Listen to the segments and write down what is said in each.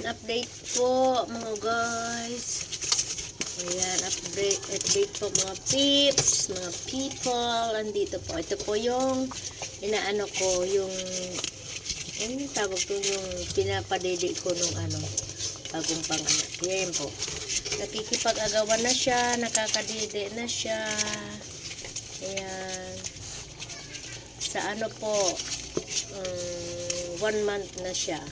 Ayan, update po mga guys. Ayan, update, update po mga peeps, mga people. Andito po. Ito po yung inaano ko, yung ano tawag ko yung pinapadede ko nung ano, bagong panganak. Yan po. Nakikipag-agawan na siya, nakakadede na siya. Ayan. Sa ano po, um, one month na siya.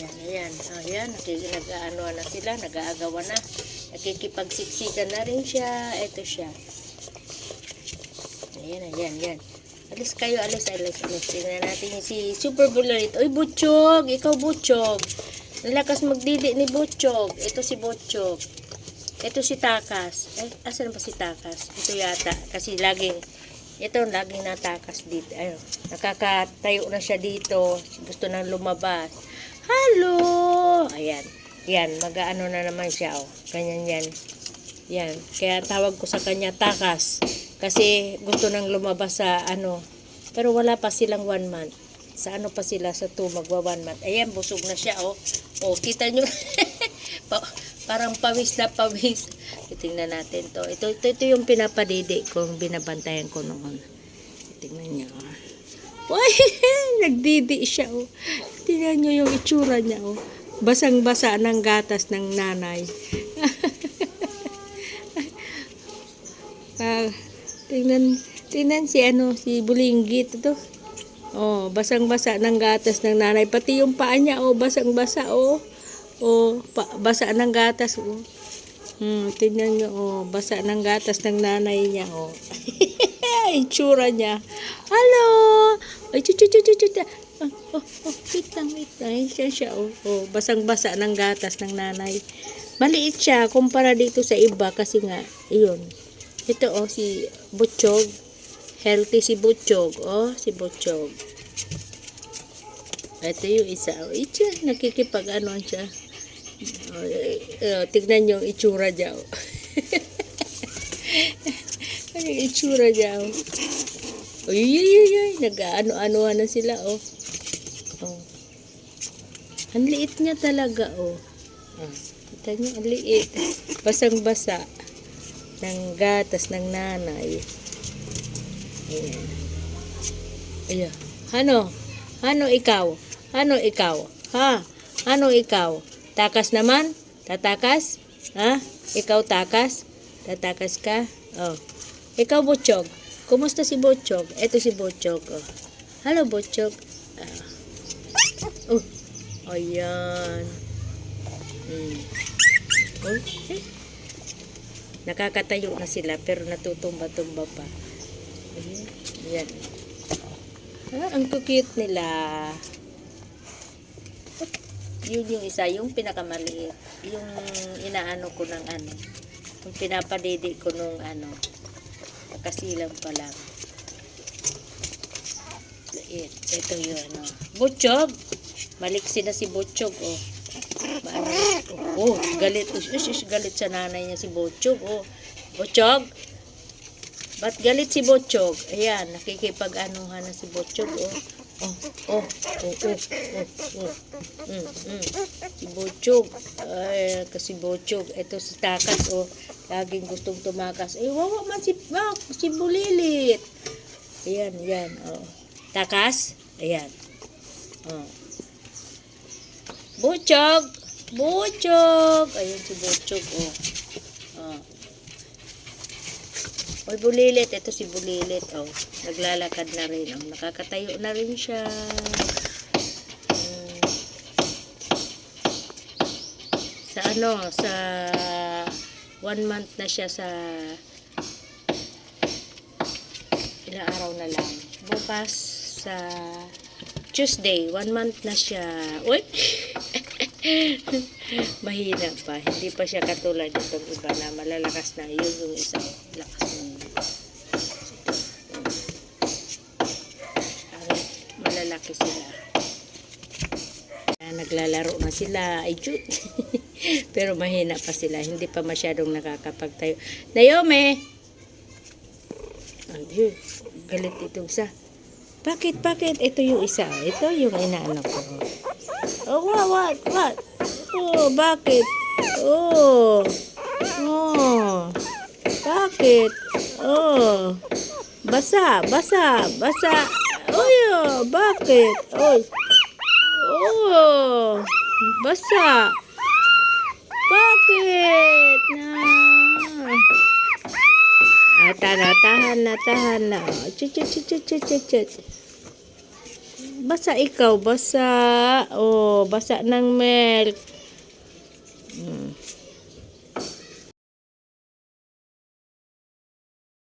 Ayan, ayan. Ayan, nag-ano na sila, nag-aagawan na. Nakikipagsiksikan na rin siya. Ito siya. Ayan, ayan, ayan. Alis kayo, alis, alis, alis. Tingnan natin si Super Bularit. Uy, Butchog! Ikaw, Butchog! Nalakas magdidi ni Butchog. Ito si Butchog. Ito si Takas. Eh, asan ba si Takas? Ito yata. Kasi laging, ito laging natakas dito. Ayun, nakakatayo na siya dito. Gusto nang lumabas. Hello! Ayan. Yan, mag-ano na naman siya. Oh. Ganyan yan. Yan. Kaya tawag ko sa kanya Takas. Kasi gusto nang lumabas sa ano. Pero wala pa silang one month. Sa ano pa sila sa two magwa one month. Ayan, busog na siya. Oh, oh kita nyo. Pa- parang pawis na pawis. Tingnan natin to. Ito, ito, ito yung pinapadede kong binabantayan ko noon. Tingnan niyo. Oh. Uy, nagdidi siya. Oh. Tingnan niyo yung itsura niya. Oh. Basang-basa ng gatas ng nanay. Ah, tingnan, tingnan si ano, si Bulinggit ito. Oh, basang-basa ng gatas ng nanay. Pati yung paa niya, oh, basang-basa, oh. Oh, pa, basa ng gatas, oh. Hmm, tingnan niyo, oh, basa ng gatas ng nanay niya, oh. Itsura niya. Hello! Ay, chu, Oh, oh, oh, wait lang, wait lang. Ay, siya, siya, oh. oh basang-basa ng gatas ng nanay. Maliit siya kumpara dito sa iba kasi nga, iyon. Ito oh, si Butchog. Healthy si Butchog. Oh, si Butchog. Ito yung isa. Oh, ito, nakikipag ano siya. Oh, eh, eh, tignan yung itsura niya. Oh. ano itsura niya. Oh. Uy, uy, uy, uy. Nag-ano-ano na sila. Oh. Oh. Ang liit niya talaga. Oh. oh. Kita niyo, ang liit. Basang-basa ng gatas ng nanay. Ayan. Ayan. Ano? Ano ikaw? Ano ikaw? Ha? Ano ikaw? Takas naman? Tatakas? Ha? Ikaw takas? Tatakas ka? Oh. Ikaw Butchog. Kumusta si Butchog? Ito si Butchog. Oh. Hello Butchog. Ah. Oh. Ayan. Hmm. Oh. Eh. Nakakatayo na sila pero natutumba-tumba pa. Ayan. Ayan. Ah, ang cute nila. Yun yung isa, yung pinakamaliit. Yung inaano ko ng ano. Yung pinapadede ko nung ano. Kasilang pa lang. Liit. Ito yung ano. Butchog! Maliksi na si Butchog, oh. Maano, oh, oh, galit. Ush, ush, ush, galit sa nanay niya si Butchog, oh. Butchog! Ba't galit si Butchog? Ayan, nakikipag-anuhan na si Butchog, oh. Oh, oh, oh, oh, oh, oh. Mm, mm. Si Butchog. Ay, kasi Butchog. Ito si Takas, oh. Laging gustong tumakas. Eh, wawa man si, wow, si Bulilit. Ayan, ayan, oh. Takas? Ayan. Oh. Butchog! Butchog! Ayun si Butchog, oh. Oh. Oy, bulilit. Ito si bulilit, oh. Naglalakad na rin, oh. Nakakatayo na rin siya. Hmm. Sa ano, sa one month na siya sa ilang araw na lang. Bukas sa Tuesday, one month na siya. Uy! Mahina pa. Hindi pa siya katulad itong iba na malalakas na. Yun yung isang lakas ng Ang malalaki sila. Naglalaro na sila. Ay, shoot. Pero mahina pa sila. Hindi pa masyadong nakakapagtayo. Naomi! Ay, galit itong sa. Bakit, bakit? Ito yung isa. Ito yung inaano ko. Oh, what, what, what? Oh, bakit? Oh. Oh. Bakit? Oh. Basa, basa, basa. Oy, oh, bakit? Oy. Oh. Basa. Bakit? Na. Ah, tara, tahan na, tahan na. Chut, chut, chut, chut, chut, chut, chut. Basa ikaw, basa. Oh, basa ng milk.